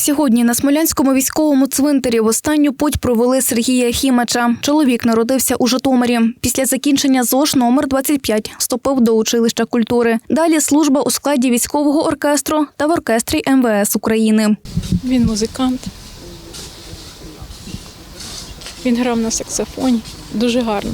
Сьогодні на Смолянському військовому цвинтарі в останню путь провели Сергія Хімача. Чоловік народився у Житомирі. Після закінчення ЗОЖ номер 25 вступив до училища культури. Далі служба у складі військового оркестру та в оркестрі МВС України. Він музикант. Він грав на саксофоні. Дуже гарно.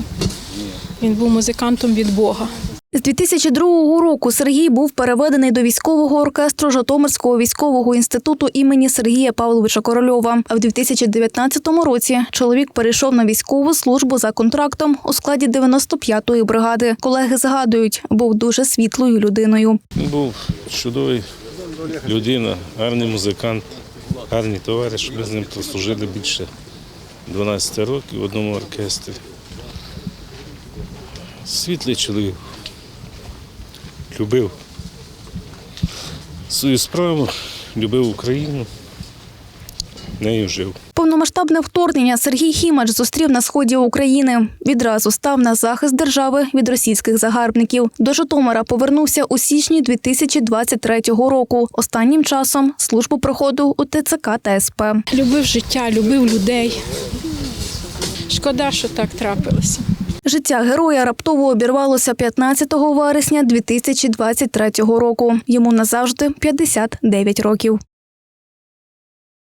Він був музикантом від Бога. З 2002 року Сергій був переведений до військового оркестру Житомирського військового інституту імені Сергія Павловича Корольова. А в 2019 році чоловік перейшов на військову службу за контрактом у складі 95-ї бригади. Колеги згадують, був дуже світлою людиною. Був чудовий людина, гарний музикант, гарний товариш. Ми з ним прослужили більше 12 років в одному оркестрі. Світлий чоловік. Любив свою справу, любив Україну, нею жив. Повномасштабне вторгнення Сергій Хімач зустрів на сході України. Відразу став на захист держави від російських загарбників. До Житомира повернувся у січні 2023 року. Останнім часом службу проходив у ТЦК та СП. Любив життя, любив людей. Шкода, що так трапилося. Життя героя раптово обірвалося 15 вересня 2023 року. Йому назавжди 59 років.